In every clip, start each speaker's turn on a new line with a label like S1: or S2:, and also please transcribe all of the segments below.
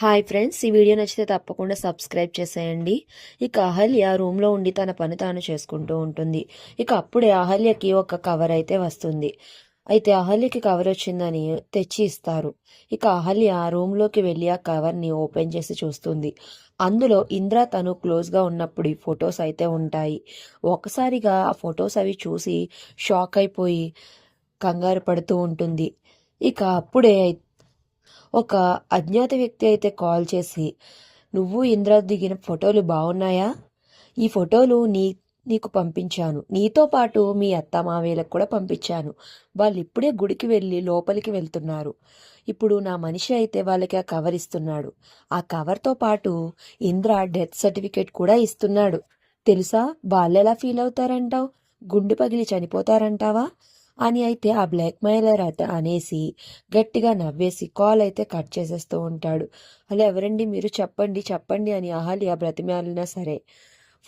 S1: Hi friends ఈ video నచ్చితే తప్పకుండా సబ్స్క్రైబ్ చేసేయండి. ఇక అహల్య రూమ్లో ఉండి తన పని తాను చేసుకుంటూ ఉంటుంది. ఇక అప్పుడే అహల్యకి ఒక కవర్ అయితే వస్తుంది. అయితే అహల్యకి కవర్ వచ్చిందని తెచ్చి ఇస్తారు. ఇక అహల్య రూమ్లోకి వెళ్ళి ఆ కవర్ని ఓపెన్ చేసి చూస్తుంది. అందులో ఇంద్ర తను క్లోజ్గా ఉన్నప్పుడు ఈ ఫొటోస్ అయితే ఉంటాయి. ఒకసారిగా ఆ ఫొటోస్ అవి చూసి షాక్ అయిపోయి కంగారు పడుతూ ఉంటుంది. ఇక అప్పుడే ఒక అజ్ఞాత వ్యక్తి అయితే కాల్ చేసి నువ్వు ఇంద్ర దిగిన ఫోటోలు బాగున్నాయా ఈ ఫోటోలు నీ నీకు పంపించాను. నీతో పాటు మీ అత్త మావయ్యలకు కూడా పంపించాను. వాళ్ళు ఇప్పుడే గుడికి వెళ్ళి లోపలికి వెళ్తున్నారు. ఇప్పుడు నా మనిషి అయితే వాళ్ళకి ఆ కవర్ ఇస్తున్నాడు. ఆ కవర్తో పాటు ఇంద్ర డెత్ సర్టిఫికేట్ కూడా ఇస్తున్నాడు. తెలుసా? వాళ్ళు ఎలా ఫీల్ అవుతారంటావు? గుండు పగిలి చనిపోతారంటావా? అని అయితే ఆ బ్లాక్ మెయిలర్ అయితే అనేసి గట్టిగా నవ్వేసి కాల్ అయితే కట్ చేసేస్తూ ఉంటాడు. అలా ఎవరండి మీరు? చెప్పండి చెప్పండి అని అహల్య బ్రతిమాలినా సరే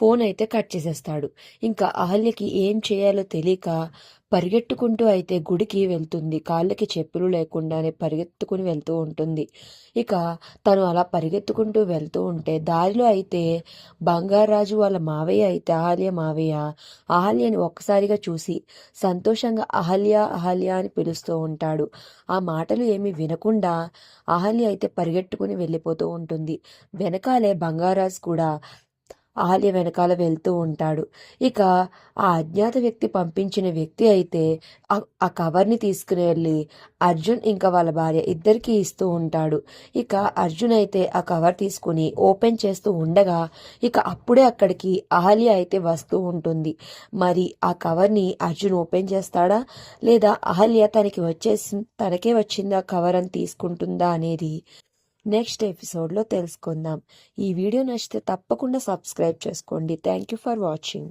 S1: ఫోన్ అయితే కట్ చేసేస్తాడు. ఇంకా అహల్యకి ఏం చేయాలో తెలియక పరిగెట్టుకుంటూ అయితే గుడికి వెళ్తుంది. కాళ్ళకి చెప్పులు లేకుండానే పరిగెత్తుకుని వెళ్తూ ఉంటుంది. ఇక తను అలా పరిగెత్తుకుంటూ వెళ్తూ ఉంటే దారిలో అయితే బంగారాజు వాళ్ళ మావయ్య అయితే అహల్య మావయ్య అహల్యని ఒక్కసారిగా చూసి సంతోషంగా అహల్య అహల్య అని పిలుస్తూ ఉంటాడు. ఆ మాటలు ఏమీ వినకుండా అహల్య అయితే పరిగెట్టుకుని వెళ్ళిపోతూ ఉంటుంది. వెనకాలే బంగారాజు కూడా ఆలయ వెనకాల వెళ్తూ ఉంటాడు. ఇక ఆ అజ్ఞాత వ్యక్తి పంపించిన వ్యక్తి అయితే ఆ కవర్ని తీసుకుని వెళ్ళి అర్జున్ ఇంకా వాళ్ళ భార్య ఇద్దరికి ఇస్తూ ఉంటాడు. ఇక అర్జున్ అయితే ఆ కవర్ తీసుకుని ఓపెన్ చేస్తూ ఉండగా ఇక అప్పుడే అక్కడికి అహల్య అయితే వస్తూ ఉంటుంది. మరి ఆ కవర్ని అర్జున్ ఓపెన్ చేస్తాడా? లేదా అహల్య తనకి వచ్చేసి తనకే వచ్చిందా కవర్ అని తీసుకుంటుందా అనేది నెక్స్ట్ ఎపిసోడ్లో తెలుసుకుందాం. ఈ వీడియో నచ్చితే తప్పకుండా సబ్స్క్రైబ్ చేసుకోండి. Thank you for watching